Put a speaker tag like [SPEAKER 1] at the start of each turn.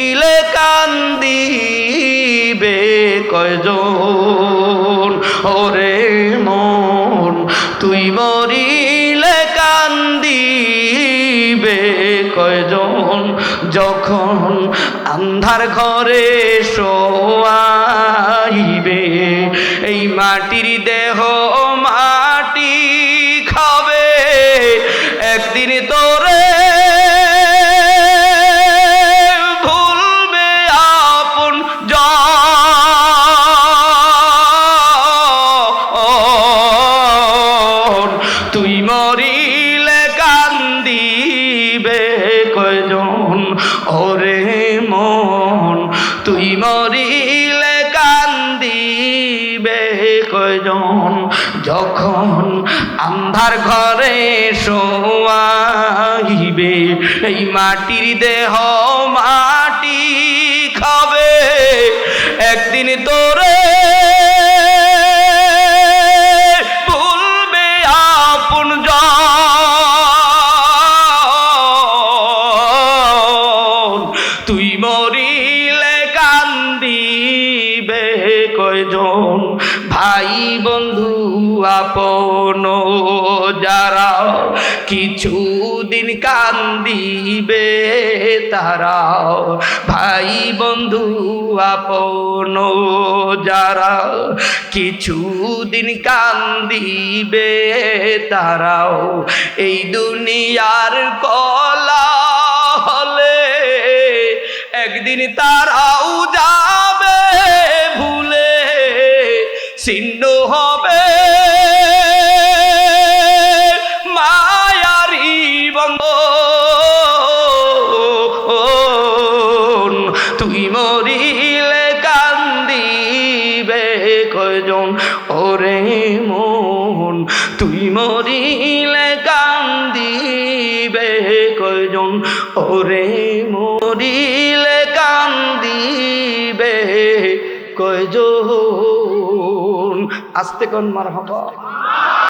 [SPEAKER 1] দিলে কান্দিবে কয়জন? ওরে মন তুই মরিলে কান্দিবে কয়জন? যখন আন্ধার ঘরে শোয়াইবে ওরে মন, তুই মরিলে কান্দিবে কয়জন? যখন আন্ধার ঘরে শোয়াইবে, এই মাটির দেহ মাটি খাবে। একদিন তোরে কয়জন ভাই বন্ধু আপন যারা কিছুদিন কান্দিবে তারা ভাই বন্ধু আপন যারা কিছুদিন কান্দিবে তারাও এই দুনিয়ার কলা হলে একদিন তারাও ছিন্ন হবে। মায়ারি বন্ধন তুই মরিলে কান্দিবে কয়জন? ওরে মন তুই মরিলে কান্দিবে কয়জন? ওরে মরিলে কান্দিবে কয়জন? আস্তে কোন মার হবা